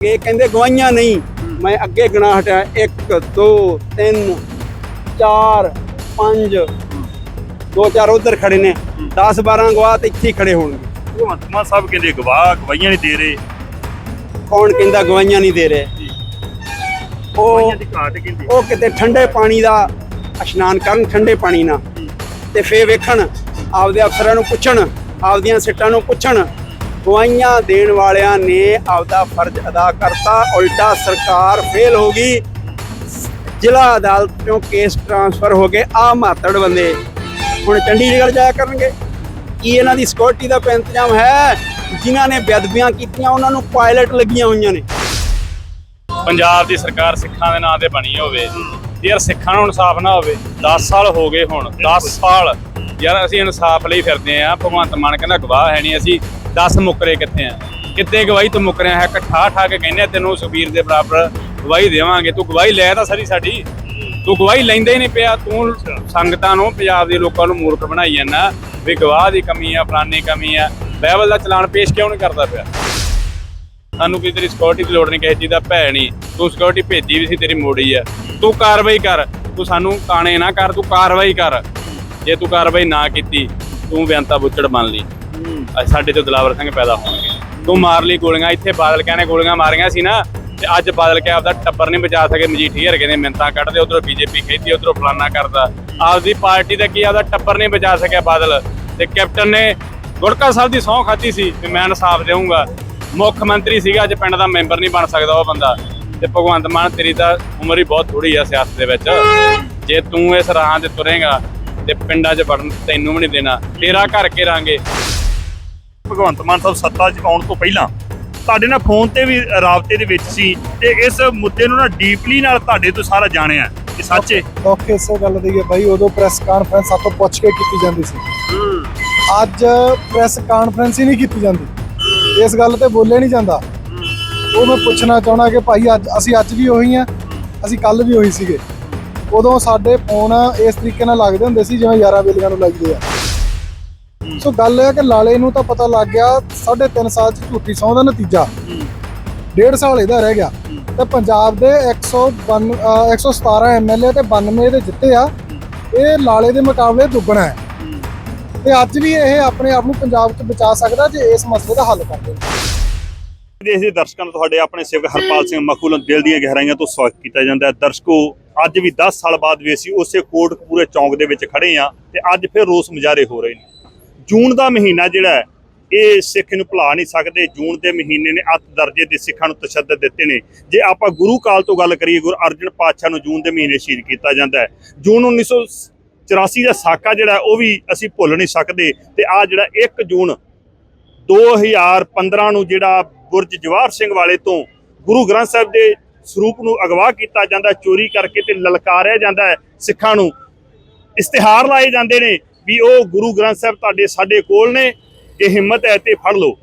ਇਹ ਕਹਿੰਦੇ ਗਵਾਈਆਂ ਨਹੀਂ। ਮੈਂ ਅੱਗੇ ਗਣਾ ਹਟਿਆ। 1 2 3 4 5 ਦੋ ਚਾਰ ਉਧਰ ਖੜੇ ਨੇ। 10 12 ਗਵਾਹ ਤੇ ਇੱਥੇ ਹੀ ਖੜੇ ਹੋਣਗੇ। ਭਗਵੰਤ ਮਾਨ ਸਾਹਿਬ ਕਹਿੰਦੇ ਗਵਾਹ ਗਵਾਈਆਂ ਨਹੀਂ ਦੇ ਰਹੇ। ਕੌਣ ਕਹਿੰਦਾ ਗਵਾਈਆਂ ਨਹੀਂ ਦੇ ਰਹੇ? ਉਹ ਉਹ ਕਿਤੇ ਠੰਡੇ ਪਾਣੀ ਦਾ ਇਸ਼ਨਾਨ ਕਰਨ ਠੰਡੇ ਪਾਣੀ ਨਾਲ। ਤੇ ਫੇਰ ਵੇਖਣ ਆਪਦੇ ਅਫਸਰਾਂ ਨੂੰ ਪੁੱਛਣ ਆਪਦੀਆਂ ਸਿੱਟਾਂ ਨੂੰ ਪੁੱਛਣ ਗਵਾਈਆਂ ਦੇਣ ਵਾਲਿਆਂ ਨੇ ਆਪਦਾ ਫਰਜ਼ ਅਦਾ ਕਰਤਾ। ਉਲਟਾ ਸਰਕਾਰ ਫੇਲ ਹੋ ਗਈ। ਜ਼ਿਲ੍ਹਾ ਅਦਾਲਤ ਚੋਂ ਕੇਸ ਟ੍ਰਾਂਸਫਰ ਹੋ ਗਏ ਆ ਮਾਤੜ ਬੰਦੇ। ਹੁਣ ਚੰਡੀਗੜ੍ਹ ਜਾਇਆ ਕਰਨਗੇ। ਕੀ ਇਹਨਾਂ ਦੀ ਸਿਕਿਉਰਿਟੀ ਦਾ ਕੋਈ ਇੰਤਜ਼ਾਮ ਹੈ? ਜਿਨ੍ਹਾਂ ਨੇ ਬੇਅਦਬੀਆਂ ਕੀਤੀਆਂ ਉਹਨਾਂ ਨੂੰ ਪਾਇਲਟ ਲੱਗੀਆਂ ਹੋਈਆਂ ਨੇ। ਪੰਜਾਬ ਦੀ ਸਰਕਾਰ ਸਿੱਖਾਂ ਦੇ ਨਾਂ ਤੇ ਬਣੀ ਹੋਵੇ। ਯਾਰ ਸਿੱਖਾਂ ਨੂੰ ਇਨਸਾਫ ਨਾ ਹੋਵੇ। 10 ਸਾਲ ਹੋ ਗਏ ਹੁਣ। 10 ਸਾਲ। ਯਾਰ ਅਸੀਂ ਇਨਸਾਫ ਲਈ ਫਿਰਦੇ ਆ ਭਗਵੰਤ ਮਾਨ ਕਹਿੰਦਾ ਗਵਾਹ ਹੈ ਨਹੀਂ। ਅਸੀਂ 10 ਮੁਕਰੇ ਕਿੱਥੇ ਆ? ਕਿੱਥੇ ਗਵਾਹੀ ਤੂੰ ਮੁਕਰਿਆ ਹੈ? ਇਕੱਠਾ ਠਾ ਕੇ ਕਹਿੰਦੇ ਤੈਨੂੰ ਸੁਬੀਰ ਦੇ ਬਰਾਬਰ ਗਵਾਹੀ ਦੇਵਾਂਗੇ। ਤੂੰ ਗਵਾਹੀ ਲੈ ਤਾਂ ਸਰੀ ਸਾਡੀ। ਤੂੰ ਗਵਾਹੀ ਲੈਂਦਾ ਹੀ ਨਹੀਂ ਪਿਆ। ਤੂੰ ਸੰਗਤਾਂ ਨੂੰ, ਪੰਜਾਬ ਦੇ ਲੋਕਾਂ ਨੂੰ ਮੂਰਖ ਬਣਾਈ ਜਾਂਦਾ। ਵੀ ਗਵਾਹ ਦੀ ਕਮੀ ਆ, ਫਲਾਨੀ ਕਮੀ ਆ। ਬਾਈਬਲ ਦਾ ਚਲਾਨ ਪੇਸ਼ ਕਿਉਂ ਨਹੀਂ ਕਰਦਾ ਪਿਆ? ਸਾਨੂੰ ਕੋਈ ਤੇਰੀ ਸਿਕਿਉਰਿਟੀ ਦੀ ਲੋੜ ਨਹੀਂ, ਕਿਸੇ ਚੀਜ਼ ਦਾ ਭੈ ਨਹੀਂ। ਤੂੰ ਸਿਕਿਉਰਿਟੀ ਭੇਜੀ ਵੀ ਸੀ, ਤੇਰੀ ਮੋੜੀ ਆ। ਤੂੰ ਕਾਰਵਾਈ ਕਰ। ਤੂੰ ਸਾਨੂੰ ਕਾਣੇ ਨਾ ਕਰ, ਤੂੰ ਕਾਰਵਾਈ ਕਰ। ਜੇ ਤੂੰ ਕਾਰਵਾਈ ਨਾ ਕੀਤੀ, ਤੂੰ ਬੇਅੰਤਾ ਬੁੱਚੜ ਬਣ ਲਈ। ਅੱਜ ਸਾਡੇ ਤੋਂ ਦਲਾਵਰ ਸਿੰਘ ਪੈਦਾ ਹੋਣਗੇ। ਤੂੰ ਮਾਰ ਲਈ ਗੋਲੀਆਂ, ਇੱਥੇ ਬਾਦਲ ਕਹਿੰਦੇ ਗੋਲੀਆਂ ਮਾਰੀਆਂ ਸੀ ਨਾ, ਤੇ ਅੱਜ ਬਾਦਲ ਕਹਿ ਆਪਦਾ ਟੱਬਰ ਨਹੀਂ ਬਚਾ ਸਕੇ ਮਜੀਠੀ ਹਰ ਕਹਿੰਦੇ ਮਿੰਤਾਂ ਕੱਢਦੇ ਉਧਰੋਂ ਬੀਜੇਪੀ ਖੇਤੀ, ਉਧਰੋਂ ਫਲਾਨਾ ਕਰਦਾ। ਆਪਦੀ ਪਾਰਟੀ ਦਾ ਕੀ ਆਪਦਾ ਟੱਬਰ ਨਹੀਂ ਬਚਾ ਸਕਿਆ ਬਾਦਲ? ਤੇ ਕੈਪਟਨ ਨੇ ਗੁਰਕਾ ਸਾਹਿਬ ਦੀ ਸਹੁੰ ਖਾਧੀ ਸੀ, ਵੀ ਮੈਂ ਇਨਸਾਫ ਦੇਵਾਂਗਾ ਮੁੱਖ ਮੰਤਰੀ ਸੀਗਾ, ਅੱਜ ਪਿੰਡ ਦਾ ਮੈਂਬਰ ਨਹੀਂ ਬਣ ਸਕਦਾ ਉਹ ਬੰਦਾ। ਤੇ ਭਗਵੰਤ ਮਾਨ, ਤੇਰੀ ਤਾਂ ਉਮਰ ਹੀ ਬਹੁਤ ਥੋੜੀ ਆ ਸਿਆਸਤ ਦੇ ਵਿੱਚ। ਜੇ ਤੂੰ ਇਸ ਰਾਹ ਤੇ ਤੁਰੇਗਾ, ਤੇ ਪਿੰਡਾਂ 'ਚ ਵੜਨ ਤੈਨੂੰ ਵੀ ਨਹੀਂ ਦੇਣਾ। ਤੇਰਾ ਘਰ ਕੇ ਰਾਂਗੇ ਭਗਵੰਤ ਮਾਨ ਸਾਹਿਬ ਸੱਤਾ 'ਚ ਆਉਣ ਤੋਂ ਪਹਿਲਾਂ ਤੁਹਾਡੇ ਨਾਲ ਫੋਨ ਤੇ ਵੀ ਰਾਬਤੇ ਦੇ ਵਿੱਚ ਸੀ ਤੇ ਇਸ ਮੁੱਦੇ ਨੂੰ ਨਾ ਡੀਪਲੀ ਨਾਲ ਤੁਹਾਡੇ ਤੋਂ ਸਾਰਾ ਜਾਣਿਆ ਕਿ ਸੱਚੇ ਦੁੱਖ ਇਸੇ ਗੱਲ ਦੀ ਹੈ ਭਾਈ ਉਦੋਂ ਪ੍ਰੈਸ ਕਾਨਫਰੰਸ ਸਾਤੋਂ ਪੁੱਛ ਕੇ ਕੀਤੀ ਜਾਂਦੀ ਸੀ। ਅੱਜ ਪ੍ਰੈਸ ਕਾਨਫਰੰਸ ਹੀ ਨਹੀਂ ਕੀਤੀ ਜਾਂਦੀ। ਇਸ ਗੱਲ ਤੇ ਬੋਲਿਆ ਨਹੀਂ ਜਾਂਦਾ। ਉਹ ਮੈਂ ਪੁੱਛਣਾ ਚਾਹਣਾ ਕਿ ਭਾਈ, ਅੱਜ ਅਸੀਂ ਅੱਜ ਵੀ ਉਹੀ ਆ ਅਸੀਂ ਕੱਲ ਵੀ ਉਹੀ ਸੀਗੇ। ਉਦੋਂ ਸਾਡੇ ਫੋਨ ਇਸ ਤਰੀਕੇ ਨਾਲ ਲੱਗਦੇ ਹੁੰਦੇ ਸੀ ਜਿਵੇਂ ਯਾਰਾਂ ਬੇਲੀਆਂ ਨੂੰ ਲੱਗਦੇ ਆ। ਸੋ ਗੱਲ ਇਹ ਹੈ ਕਿ ਲਾਲੇ ਨੂੰ ਤਾਂ ਪਤਾ ਲੱਗ ਗਿਆ 3.5 ਸਾਲ ਚ ਝੂਠੀ ਸਹੁੰ ਦਾ ਨਤੀਜਾ। ਡੇਢ ਸਾਲ ਇਹਦਾ ਰਹਿ ਗਿਆ। ਤੇ ਪੰਜਾਬ ਦੇ 152 117 ਐਮਐਲਏ ਤੇ 92 ਦੇ ਜਿੱਤੇ ਆ, ਇਹ ਲਾਲੇ ਦੇ ਮੁਕਾਬਲੇ ਦੁੱਗਣਾ ਹੈ। ਤੇ ਅੱਜ ਵੀ ਇਹ ਆਪਣੇ ਆਪ ਨੂੰ ਪੰਜਾਬ 'ਚ ਬਚਾ ਸਕਦਾ ਜੇ ਇਸ ਮਸਲੇ ਦਾ ਹੱਲ ਕਰ ਦੇ ਦੇਸ਼ ਦੇ ਦਰਸ਼ਕਾਂ ਨੂੰ ਤੁਹਾਡੇ ਆਪਣੇ ਸੇਵਕ ਹਰਪਾਲ ਸਿੰਘ ਮਖੂਲ ਦਿਲ ਦੀਆਂ ਗਹਿਰਾਈਆਂ ਤੋਂ ਸਵਾਗਤ ਕੀਤਾ ਜਾਂਦਾ ਹੈ। ਦਰਸ਼ਕੋ, ਅੱਜ ਵੀ 10 ਸਾਲ ਬਾਅਦ ਵੀ ਅਸੀਂ ਉਸੇ ਕੋਟਕਪੂਰੇ ਚੌਂਕ ਦੇ ਵਿੱਚ ਖੜੇ ਆ ਤੇ ਅੱਜ ਫਿਰ ਰੋਸ ਮੁਜ਼ਾਹਰੇ ਹੋ ਰਹੇ ਨੇ। ਜੂਨ ਦਾ ਮਹੀਨਾ ਜਿਹੜਾ ਇਹ ਸਿੱਖ ਨੂੰ ਭੁਲਾ ਨਹੀਂ ਸਕਦੇ। ਜੂਨ ਦੇ ਮਹੀਨੇ ਨੇ ਅੱਤ ਦਰਜੇ ਦੇ ਸਿੱਖਾਂ ਨੂੰ ਤਸ਼ੱਦਦ ਦਿੱਤੇ ਨੇ। ਜੇ ਆਪਾਂ ਗੁਰੂ ਕਾਲ ਤੋਂ ਗੱਲ ਕਰੀਏ, ਗੁਰੂ ਅਰਜਨ ਪਾਤਸ਼ਾਹ ਨੂੰ ਜੂਨ ਦੇ ਮਹੀਨੇ ਸ਼ਹੀਦ ਕੀਤਾ ਜਾਂਦਾ ਹੈ। ਜੂਨ 1984 ਦਾ ਸਾਕਾ ਜਿਹੜਾ ਉਹ ਵੀ ਅਸੀਂ ਭੁੱਲ ਨਹੀਂ ਸਕਦੇ। ਤੇ ਆ ਜਿਹੜਾ 1 ਜੂਨ 2015 ਨੂੰ ਜਿਹੜਾ ਬੁਰਜ ਜਵਾਹਰ ਸਿੰਘ ਵਾਲੇ ਤੋਂ ਗੁਰੂ ਗ੍ਰੰਥ ਸਾਹਿਬ ਦੇ ਸਰੂਪ ਨੂੰ ਅਗਵਾ ਕੀਤਾ ਜਾਂਦਾ ਚੋਰੀ ਕਰਕੇ ਤੇ ਲਲਕਾਰਿਆ ਜਾਂਦਾ ਹੈ ਸਿੱਖਾਂ ਨੂੰ। ਇਸ਼ਤਿਹਾਰ ਲਾਏ ਜਾਂਦੇ ਨੇ। ਵੀ ਉਹ ਗੁਰੂ ਗ੍ਰੰਥ ਸਾਹਿਬ ਤੁਹਾਡੇ ਸਾਡੇ ਕੋਲ ਨੇ ਕਿ ਹਿੰਮਤ ਹੈ ਤੇ ਫੜ ਲਓ।